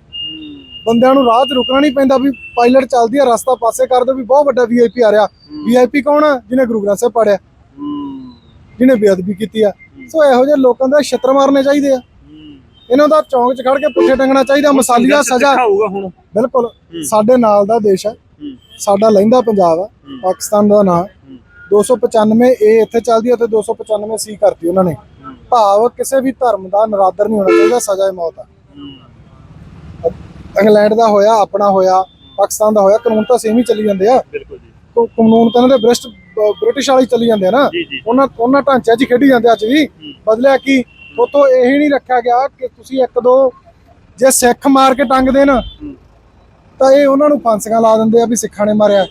ਬੰਦਿਆਂ ਨੂੰ ਰਾਹ 'ਚ ਰੁਕਣਾ ਨਹੀਂ ਪੈਂਦਾ ਵੀ ਪਾਇਲਟ ਚੱਲਦੀ ਆ ਰਸਤਾ ਪਾਸੇ ਕਰ ਦਿਓ ਵੀ ਬਹੁਤ ਵੱਡਾ ਵੀਆਈਪੀ ਆ ਰਿਹਾ। ਵੀਆਈਪੀ ਕੌਣ ਆ? ਜਿਹਨੇ ਗੁਰੂ ਗ੍ਰੰਥ ਸਾਹਿਬ ਪੜਿਆ। ਜਿਹਨੇ ਬੇਅਦਬੀ ਕੀਤੀ ਆ। ਸੋ ਇਹੋ ਜਿਹੇ ਲੋਕਾਂ ਦਾ ਛਿੱਤਰ ਮਾਰਨੇ ਚਾਹੀਦੇ ਆ। ਇਹਨਾਂ ਦਾ ਚੌਂਕ 'ਚ ਖੜ ਕੇ ਪੁੱਠੇ ਟੰਗਣਾ ਚਾਹੀਦਾ। ਮਸਾਲੀਆ ਸਜ਼ਾ। ਬਿਲਕੁਲ। ਸਾਡੇ ਨਾਲ ਦਾ ਦੇਸ਼ ਹੂੰ, ਸਾਡਾ ਲਹਿੰਦਾ ਪੰਜਾਬ ਆ ਪਾਕਿਸਤਾਨ ਦਾ ਨਾਂ। 295 ਏ ਇੱਥੇ ਚੱਲਦੀ ਹੈ ਤੇ 295 ਸੀ ਕਰਤੀ ਉਹਨਾਂ ਨੇ। ਭਾਵ ਕਿਸੇ ਵੀ ਧਰਮ ਦਾ ਨਰਾਦਰ ਨਹੀਂ ਹੋਣਾ ਚਾਹੀਦਾ ਸਜ਼ਾ ਏ ਮੌਤ ਆ। ਇੰਗਲੈਂਡ ਦਾ ਹੋਇਆ ਆਪਣਾ ਹੋਇਆ ਪਾਕਿਸਤਾਨ ਦਾ ਹੋਇਆ ਕਾਨੂੰਨ ਤਾਂ ਸੇਮ ਹੀ ਚੱਲੀ ਜਾਂਦੇ ਆ। ਬਿਲਕੁਲ ਜੀ। ਕਾਨੂੰਨ ਤਾਂ ਇਹਨਾਂ ਦੇ ਬ੍ਰਿਸਟ ਬ੍ਰਿਟਿਸ਼ ਵਾਲੀ ਚੱਲੀ ਜਾਂਦੇ ਆ ਨਾ। ਉਹਨਾਂ ਉਹਨਾਂ ਢਾਂਚਿਆਂ 'ਚ ਖੇਡੀ ਜਾਂਦੇ ਅੱਜ ਵੀ। ਬਦਲਿਆ ਕੀ? ਉਤੋਂ ਇਹ ਨਹੀਂ ਰੱਖਿਆ ਗਿਆ ਕਿ ਤੁਸੀਂ ਇੱਕ ਦੋ ਜੇ ਸਿੱਖ ਮਾਰ ਕੇ ਟੰਗ ਦੇਣ ਤਾਂ ਇਹ ਉਹਨਾਂ ਨੂੰ ਫਾਂਸੀਆਂ ਲਾ ਦਿੰਦੇ ਆ ਵੀ ਸਿੱਖਾਂ ਨੇ ਮਾਰਿਆ।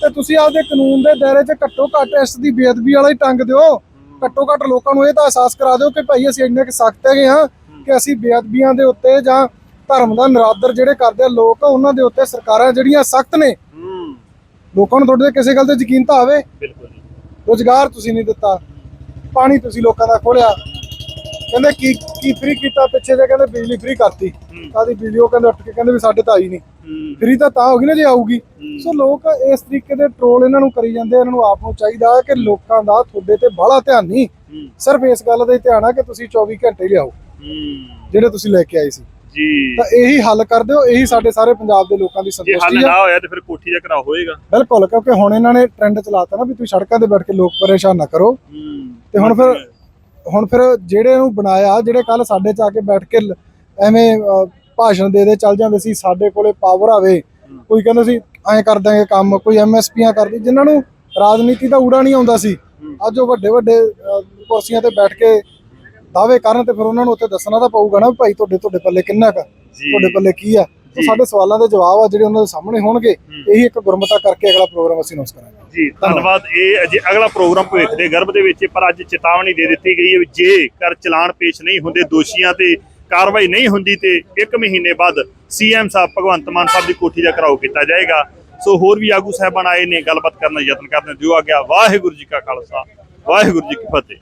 ਤੇ ਤੁਸੀਂ ਆਪਦੇ ਕਾਨੂੰਨ ਦੇ ਦਾਇਰੇ 'ਚ ਘੱਟੋ ਘੱਟ ਇਸ ਦੀ ਬੇਅਦਬੀ ਵਾਲਾ ਹੀ ਟੰਗ ਦਿਓ। ਘੱਟੋ ਘੱਟ ਲੋਕਾਂ ਨੂੰ ਇਹ ਤਾਂ ਅਹਿਸਾਸ ਕਰਾ ਦਿਓ ਕਿ ਭਾਈ ਅਸੀਂ ਇੰਨੇ ਕਿ ਸਖਤ ਹੈਗੇ ਹਾਂ ਕਿ ਅਸੀਂ ਬੇਅਦਬੀਆਂ ਦੇ ਉੱਤੇ ਜਾਂ ਧਰਮ ਦਾ ਨਰਾਦਰ ਜਿਹੜੇ ਕਰਦੇ ਆ ਲੋਕ ਉਹਨਾਂ ਦੇ ਉੱਤੇ ਸਰਕਾਰਾਂ ਜਿਹੜੀਆਂ ਸਖਤ ਨੇ ਲੋਕਾਂ ਨੂੰ ਤੁਹਾਡੇ ਕਿਸੇ ਗੱਲ ਤੇ ਯਕੀਨ ਤਾਂ ਆਵੇ? ਬਿਲਕੁਲ ਰੋਜ਼ਗਾਰ ਤੁਸੀਂ ਨਹੀਂ ਦਿੱਤਾ। ਪਾਣੀ ਤੁਸੀਂ ਲੋਕਾਂ ਦਾ ਖੋਲਿਆ। ਕਹਿੰਦੇ ਕੀ ਕੀ ਫ੍ਰੀ ਕੀਤਾ ਪਿੱਛੇ ਜੇ ਕਹਿੰਦੇ ਬਿਜਲੀ ਫ੍ਰੀ ਕਰਤੀ। ਬਿਜਲੀ ਉਹ ਕਹਿੰਦੇ ਉੱਠ ਕੇ ਕਹਿੰਦੇ ਵੀ ਸਾਡੇ ਤਾਂ ਆਈ ਨਹੀਂ ਫ੍ਰੀ ਤਾਂ ਤਾਂ ਹੋਗੀ ਨਾ ਜੇ ਆਊਗੀ। ਸੋ ਲੋਕ ਇਸ ਤਰੀਕੇ ਦੇ ਟ੍ਰੋਲ ਇਹਨਾਂ ਨੂੰ ਕਰੀ ਜਾਂਦੇ ਇਹਨਾਂ ਨੂੰ ਆਪ ਨੂੰ ਚਾਹੀਦਾ ਹੈ ਕਿ ਲੋਕਾਂ ਦਾ ਤੁਹਾਡੇ ਤੇ ਬਾਹਲਾ ਧਿਆਨ ਨਹੀਂ ਸਿਰਫ ਇਸ ਗੱਲ ਦਾ ਹੀ ਧਿਆਨ ਆ ਕਿ ਤੁਸੀਂ 24 ਘੰਟੇ ਲਿਆਓ ਜਿਹੜੇ ਤੁਸੀਂ ਲੈ ਕੇ ਆਏ ਸੀ। ਜੀ। ਤਾਂ ਇਹੀ ਹੱਲ ਕਰ ਦਿਓ ਇਹੀ ਸਾਡੇ ਸਾਰੇ ਪੰਜਾਬ ਦੇ ਲੋਕਾਂ ਦੀ ਜੇ ਹੱਲ ਸੰਤੁਸ਼ਟੀ ਆ। ਨਾ ਹੋਇਆ ਤੇ ਫਿਰ ਕੋਠੀ ਦਾ ਘਰਾਓ ਹੋਏਗਾ। ਬਿਲਕੁਲ ਕਿਉਂਕਿ ਹੁਣ ਇਹਨਾਂ ਨੇ ਟ੍ਰੈਂਡ ਚਲਾਤਾ ਨਾ ਵੀ ਤੁਸੀਂ ਸੜਕਾਂ ਤੇ ਬੈਠ ਕੇ ਲੋਕ ਪਰੇਸ਼ਾਨ ਨਾ ਕਰੋ। ਤੇ ਹੁਣ ਫਿਰ ਹੁਣ ਫਿਰ ਜਿਹੜੇ ਨੂੰ ਬਣਾਇਆ ਜਿਹੜੇ ਕੱਲ ਸਾਡੇ ਚ ਆ ਕੇ ਬੈਠ ਕੇ ਐਵੇਂ ਭਾਸ਼ਣ ਦੇ ਦੇ ਚੱਲ ਜਾਂਦੇ ਸੀ ਸਾਡੇ ਕੋਲੇ ਪਾਵਰ ਆਵੇ। ਕੋਈ ਕਹਿੰਦਾ ਸੀ ਐਂ ਕਰ ਦਾਂਗੇ ਕੰਮ। ਕੋਈ ਐਮਐਸਪੀਆਂ ਕਰਦੀ ਜਿਨ੍ਹਾਂ ਨੂੰ ਰਾਜਨੀਤੀ ਦਾ ਊੜਾ ਨਹੀਂ ਆਉਂਦਾ ਸੀ। ਅੱਜ ਉਹ ਵੱਡੇ ਵੱਡੇ ਕੁਰਸੀਆਂ ਤੇ ਬੈਠ ਕੇ ਦਾਅਵੇ ਕਰਨ ਤੇ ਫਿਰ ਉਹਨਾਂ ਨੂੰ ਉੱਥੇ ਦੱਸਣਾ ਤਾਂ ਪਊਗਾ ਨਾ ਭਾਈ ਤੁਹਾਡੇ ਤੁਹਾਡੇ ਪੱਲੇ ਕਿੰਨਾ ਕੁ। ਤੁਹਾਡੇ ਪੱਲੇ ਕੀ ਆ। ਜੀ। ਸਾਡੇ ਸਵਾਲਾਂ ਦੇ ਜਵਾਬ ਆ ਜਿਹੜੇ ਉਹਨਾਂ ਦੇ ਸਾਹਮਣੇ ਹੋਣਗੇ ਇਹੀ ਇੱਕ ਗੁਰਮਤਾ ਕਰਕੇ ਅਗਲਾ ਪ੍ਰੋਗਰਾਮ ਅਸੀਂ ਅਨਾਉਂਸ ਕਰਾਂਗੇ। ਜੀ ਧੰਨਵਾਦ। ਇਹ ਅਜੇ ਅਗਲਾ ਪ੍ਰੋਗਰਾਮ ਭਵਿੱਖ ਦੇ ਗਰਭ ਦੇ ਵਿੱਚ ਪਰ ਅੱਜ ਚੇਤਾਵਨੀ ਦੇ ਦਿੱਤੀ ਗਈ ਹੈ ਵੀ ਜੇ ਕਰ ਚਲਾਨ ਪੇਸ਼ ਨਹੀਂ ਹੁੰਦੇ ਦੋਸ਼ੀਆਂ ਤੇ ਕਾਰਵਾਈ ਨਹੀਂ ਹੁੰਦੀ ਤੇ 1 ਮਹੀਨੇ ਬਾਅਦ ਸੀਐਮ ਸਾਹਿਬ ਭਗਵੰਤ ਮਾਨ ਸਾਹਿਬ ਦੀ ਕੋਠੀ ਦਾ ਘਰਾਓ ਕੀਤਾ ਜਾਏਗਾ। ਸੋ ਹੋਰ ਵੀ ਆਗੂ ਸਾਹਿਬਾਨ ਆਏ ਨੇ ਗੱਲਬਾਤ ਕਰਨ ਦਾ ਯਤਨ ਕਰਦੇ ਦਿਓ ਆ ਗਿਆ ਵਾਹਿਗੁਰੂ ਜੀ ਕਾ ਖਾਲਸਾ ਵਾਹਿਗੁਰੂ ਜੀ ਕੀ ਫਤਿਹ।